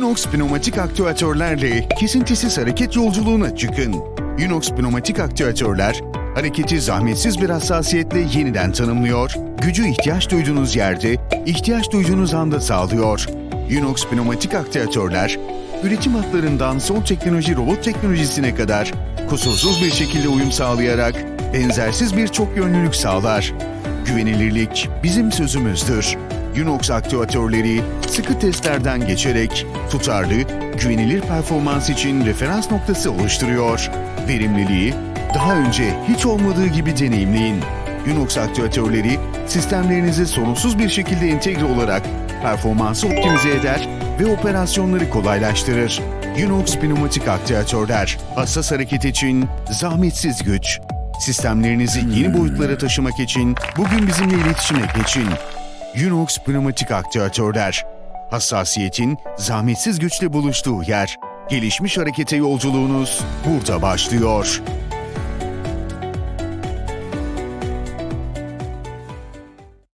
Unox pneumatik aktüatörlerle kesintisiz hareket yolculuğuna çıkın. Unox pneumatik aktüatörler, hareketi zahmetsiz bir hassasiyetle yeniden tanımlıyor, gücü ihtiyaç duyduğunuz yerde, ihtiyaç duyduğunuz anda sağlıyor. Unox pneumatik aktüatörler, üretim hatlarından son teknoloji robot teknolojisine kadar kusursuz bir şekilde uyum sağlayarak benzersiz bir çok yönlülük sağlar. Güvenilirlik bizim sözümüzdür. Unox aktüatörleri sıkı testlerden geçerek tutarlı, güvenilir performans için referans noktası oluşturuyor. Verimliliği daha önce hiç olmadığı gibi deneyimleyin. Unox aktüatörleri sistemlerinize sorunsuz bir şekilde entegre olarak performansı optimize eder ve operasyonları kolaylaştırır. Unox pneumatik aktüatörler, hassas hareket için zahmetsiz güç. Sistemlerinizi yeni boyutlara taşımak için bugün bizimle iletişime geçin. Unox pneumatik aktüatörler. Hassasiyetin zahmetsiz güçle buluştuğu yer. Gelişmiş harekete yolculuğunuz burada başlıyor.